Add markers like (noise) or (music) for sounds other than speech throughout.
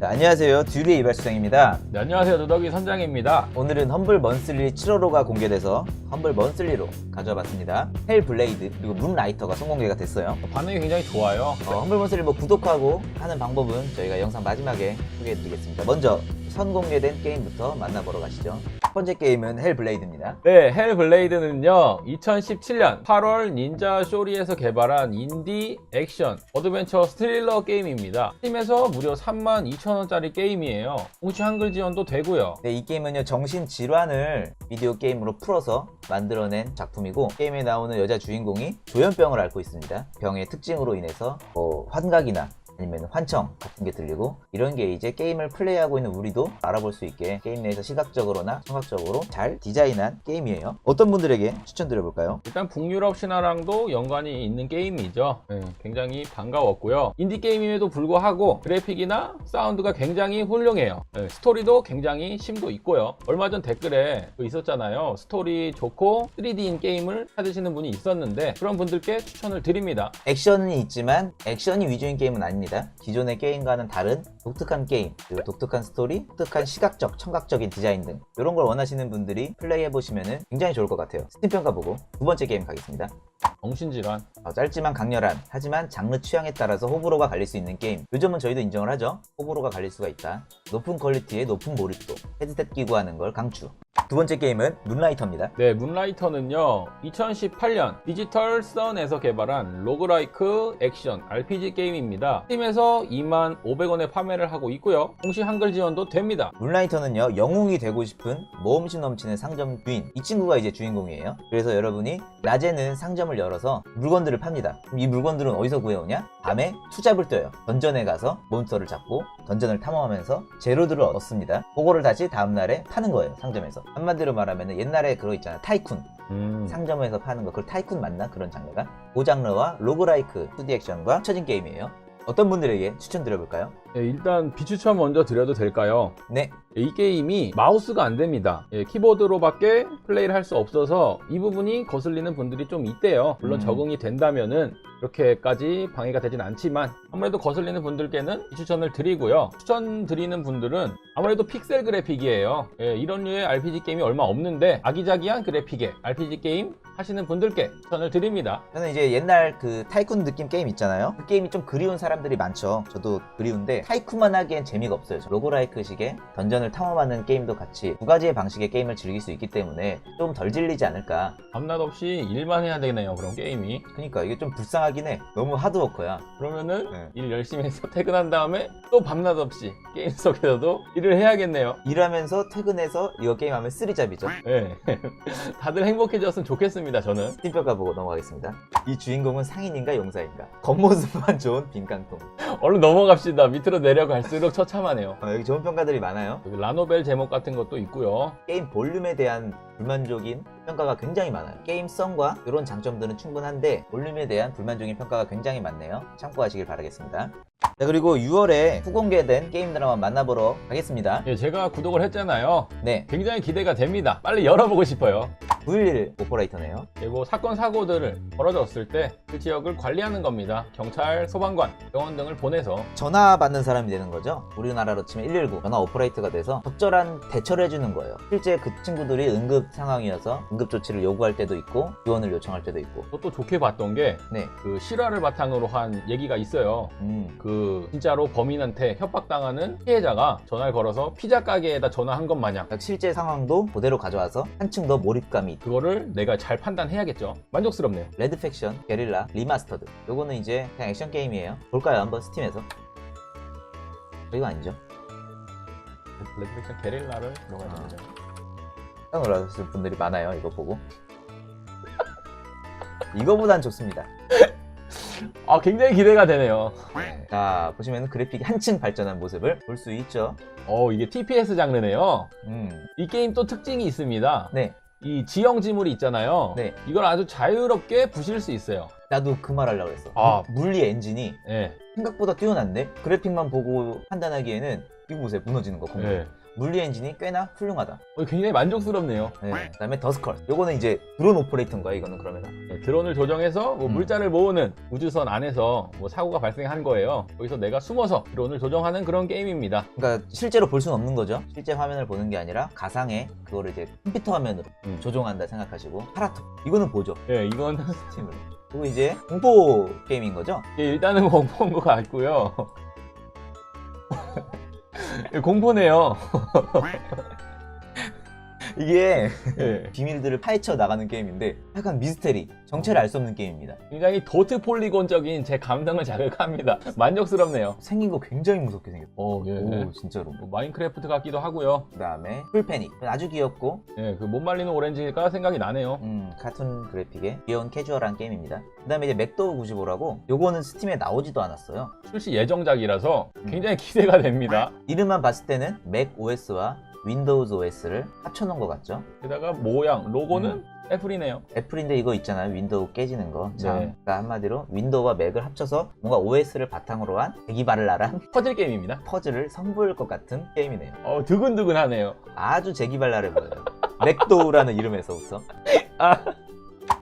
네, 안녕하세요. 듀리의 이발수장입니다. 네, 안녕하세요. 누더기 선장입니다. 오늘은 험블 먼슬리 7월호가 공개돼서 험블 먼슬리로 가져와 봤습니다. 헬 블레이드 그리고 문라이터가 선공개가 됐어요. 반응이 굉장히 좋아요. 어, 험블 먼슬리 뭐 구독하고 하는 방법은 저희가 영상 마지막에 소개해드리겠습니다. 먼저 선공개된 게임부터 만나보러 가시죠. 첫 번째 게임은 헬 블레이드입니다. 네, 헬블레이드는요, 2017년 8월 닌자 쇼리에서 개발한 인디 액션 어드벤처 스릴러 게임입니다. 팀에서 무려 32,000원짜리 게임이에요. 공식 한글 지원도 되고요. 네, 이 게임은요 정신 질환을 비디오 게임으로 풀어서 만들어낸 작품이고 게임에 나오는 여자 주인공이 조현병을 앓고 있습니다. 병의 특징으로 인해서 뭐 환각이나 아니면 환청 같은 게 들리고 이런 게 이제 게임을 플레이하고 있는 우리도 알아볼 수 있게 게임 내에서 시각적으로나 청각적으로 잘 디자인한 게임이에요. 어떤 분들에게 추천드려볼까요? 일단 북유럽 신화랑도 연관이 있는 게임이죠. 네, 굉장히 반가웠고요. 인디 게임임에도 불구하고 그래픽이나 사운드가 굉장히 훌륭해요. 네, 스토리도 굉장히 심도 있고요. 얼마 전 댓글에 그 있었잖아요. 스토리 좋고 3D인 게임을 찾으시는 분이 있었는데 그런 분들께 추천을 드립니다. 액션이 있지만 액션이 위주인 게임은 아닙니다. 기존의 게임과는 다른 독특한 게임, 그리고 독특한 스토리, 독특한 시각적, 청각적인 디자인 등 이런 걸 원하시는 분들이 플레이해보시면 굉장히 좋을 것 같아요. 스팀 평가 보고 두 번째 게임 가겠습니다. 정신질환. 어, 짧지만 강렬한 하지만 장르 취향에 따라서 호불호가 갈릴 수 있는 게임 요즘은 저희도 인정을 하죠 호불호가 갈릴 수가 있다 높은 퀄리티의 높은 몰입도 헤드셋 끼고 하는 걸 강추 두 번째 게임은 문라이터입니다 네, 문라이터는요, 2018년 디지털 선에서 개발한 로그라이크 액션 RPG 게임입니다. 팀에서 25,500원에 판매를 하고 있고요. 공식 한글 지원도 됩니다. 문라이터는요 영웅이 되고 싶은 모험심 넘치는 상점 주인 이 친구가 이제 주인공이에요 그래서 여러분이 낮에는 상점을 열어서 물건들을 팝니다 이 물건들은 어디서 구해오냐? 밤에 투잡을 떠요 던전에 가서 몬스터를 잡고 던전을 탐험하면서 재료들을 얻습니다 그거를 다시 다음날에 파는 거예요 상점에서 한마디로 말하면 옛날에 그거 있잖아 타이쿤 음, 상점에서 파는 거 그걸 타이쿤 맞나 그런 장르가 그 장르와 로그라이크 2D 액션과 합쳐진 게임이에요 어떤 분들에게 추천드려볼까요? 네, 일단 비추천 먼저 드려도 될까요? 네이 게임이 마우스가 안 됩니다. 예, 키보드로밖에 플레이를 할 수 없어서 이 부분이 거슬리는 분들이 좀 있대요. 물론 음. 적응이 된다면은 이렇게까지 방해가 되진 않지만 아무래도 거슬리는 분들께는 추천을 드리고요. 추천 드리는 분들은 아무래도 픽셀 그래픽이에요. 예, 이런 류의 RPG 게임이 얼마 없는데 아기자기한 그래픽의 RPG 게임 하시는 분들께 추천을 드립니다. 저는 이제 옛날 그 타이쿤 느낌 게임 있잖아요. 그 게임이 좀 그리운 사람들이 많죠. 저도 그리운데 타이쿤만 하기엔 재미가 없어요. 로그라이크식의 던전을 탐험하는 게임도 같이 두 가지의 방식의 게임을 즐길 수 있기 때문에 좀 덜 질리지 않을까. 밤낮 없이 일만 해야 되네요. 그럼 게임이. 그러니까 이게 좀 불쌍하긴 해. 너무 하드워커야. 그러면은 네. 일 열심히 해서 (laughs) 퇴근한 다음에 또 밤낮 없이 게임 속에서도 일을 해야겠네요. 일하면서 퇴근해서 이거 게임하면 쓰리잡이죠. 네. (laughs) 다들 행복해졌으면 좋겠습니다, 저는. 스팀평가 보고 넘어가겠습니다. 이 주인공은 상인인가 용사인가? 겉모습만 (laughs) 좋은 빈깡통. 얼른 넘어갑시다. 밑으로 내려갈수록 처참하네요. 어, 여기 좋은 평가들이 많아요. 여기 라노벨 제목 같은 것도 있고요. 게임 볼륨에 대한 불만족인 평가가 굉장히 많아요. 게임성과 이런 장점들은 충분한데 볼륨에 대한 불만족인 평가가 굉장히 많네요. 참고하시길 바라겠습니다. 자 그리고 6월에 후공개된 게임 드라마 만나보러 가겠습니다. 예, 제가 구독을 했잖아요. 네, 굉장히 기대가 됩니다. 빨리 열어보고 싶어요. 911 오퍼레이터네요. 그리고 사건 사고들을 벌어졌을 때 그 지역을 관리하는 겁니다. 경찰, 소방관, 병원 등을 보내서 전화 받는 사람이 되는 거죠. 우리나라로 치면 119 전화 오퍼레이터가 돼서 적절한 대처를 해주는 거예요. 실제 그 친구들이 응급 상황이어서 응급 조치를 요구할 때도 있고 지원을 요청할 때도 있고. 또 좋게 봤던 게 네, 그 실화를 바탕으로 한 얘기가 있어요. 음, 그 진짜로 범인한테 협박당하는 피해자가 전화를 걸어서 피자 가게에다 전화한 것 마냥 실제 상황도 그대로 가져와서 한층 더 몰입감이. 그거를 내가 잘 판단해야겠죠. 만족스럽네요. 레드 팩션, 게릴라, 리마스터드. 요거는 이제 그냥 액션 게임이에요. 볼까요? 한번 스팀에서. 이거 아니죠? 레드 팩션 게릴라를 들어가야 아. 됩니다. 깜짝 놀라셨을 분들이 많아요. 이거 보고. (laughs) 이거보단 좋습니다. 아 굉장히 기대가 되네요. 자, 보시면 그래픽이 한층 발전한 모습을 볼 수 있죠. 어 이게 TPS 장르네요. 음, 이 게임 또 특징이 있습니다. 네. 이 지형 지물이 있잖아요. 네. 이걸 아주 자유롭게 부실 수 있어요. 나도 그 말 하려고 했어. 아. 물리 엔진이 예. 생각보다 뛰어난데? 그래픽만 보고 판단하기에는 이거 보세요. 무너지는 거. 공간. 예. 물리 엔진이 꽤나 훌륭하다. 어, 굉장히 만족스럽네요. 네. 그다음에 더스컬. 요거는 이제 드론 오퍼레이터인가요? 이거는 그러면 네, 드론을 조정해서 뭐 음. 물자를 모으는 우주선 안에서 뭐 사고가 발생한 거예요. 거기서 내가 숨어서 드론을 조정하는 그런 게임입니다. 그러니까 실제로 볼 수는 없는 거죠. 실제 화면을 보는 게 아니라 가상의 그거를 이제 컴퓨터 화면으로 음. 조종한다 생각하시고 파라토. 이거는 보죠. 네, 이건 (laughs) 스팀으로. 그리고 이제 공포 게임인 거죠. 이게 일단은 공포인 것 같고요. 공포네요. (laughs) 이게 예. (laughs) 비밀들을 파헤쳐 나가는 게임인데 약간 미스테리, 정체를 알 수 없는 게임입니다. 굉장히 도트 폴리곤적인 제 감성을 자극합니다. (laughs) 만족스럽네요. 생긴 거 굉장히 무섭게 생겼어. 오, 예. 오, 진짜로. 뭐 마인크래프트 같기도 하고요. 그다음에 풀패닉. 아주 귀엽고 예, 그 못 말리는 오렌지가 생각이 나네요. 음, 카툰 그래픽의 귀여운 캐주얼한 게임입니다. 그다음에 이제 맥도우 95라고 요거는 스팀에 나오지도 않았어요. 출시 예정작이라서 음. 굉장히 기대가 됩니다. 이름만 봤을 때는 맥 OS와 윈도우즈 OS를 합쳐놓은 것 같죠? 게다가 모양, 로고는 음. 애플이네요. 애플인데 이거 있잖아요. 윈도우 깨지는 거. 참. 네. 그러니까 한마디로 윈도우와 맥을 합쳐서 뭔가 OS를 바탕으로 한 재기발랄한 (laughs) 퍼즐 게임입니다. 퍼즐을 선보일 것 같은 게임이네요. 어, 두근두근하네요. 아주 재기발랄해 보여요. 맥도우라는 이름에서부터. (laughs) 아.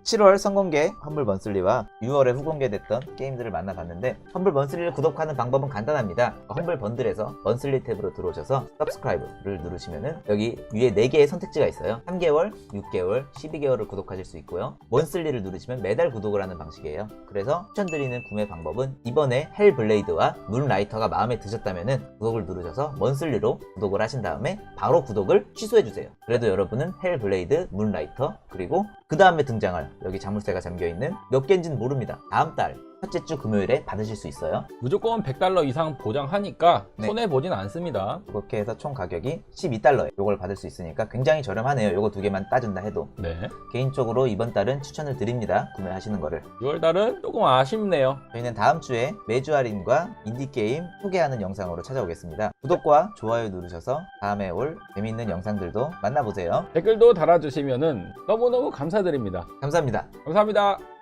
7월 선공개 험블 먼슬리와 6월에 후공개됐던 게임들을 만나봤는데 험블 먼슬리를 구독하는 방법은 간단합니다. 험블 번들에서 먼슬리 탭으로 들어오셔서 subscribe를 누르시면은 여기 위에 4개의 선택지가 있어요. 3개월, 6개월, 12개월을 구독하실 수 있고요. 먼슬리를 누르시면 매달 구독을 하는 방식이에요. 그래서 추천드리는 구매 방법은 이번에 헬블레이드와 문라이터가 마음에 드셨다면은 구독을 누르셔서 먼슬리로 구독을 하신 다음에 바로 구독을 취소해주세요. 그래도 여러분은 헬블레이드, 문라이터, 그리고 그 다음에 등장할 여기 자물쇠가 잠겨있는 몇 개인지는 모릅니다. 다음 달 첫째 주 금요일에 받으실 수 있어요. 무조건 100달러 이상 보장하니까 네. 손해보진 않습니다. 그렇게 해서 총 가격이 12달러에 이걸 받을 수 있으니까 굉장히 저렴하네요. 이거 두 개만 따준다 해도. 네. 개인적으로 이번 달은 추천을 드립니다. 구매하시는 거를. 6월달은 조금 아쉽네요. 저희는 다음 주에 매주 할인과 인디게임 소개하는 영상으로 찾아오겠습니다. 구독과 좋아요 누르셔서 다음에 올 재밌는 영상들도 만나보세요. 댓글도 달아주시면 너무너무 감사드립니다. 감사합니다. 감사합니다.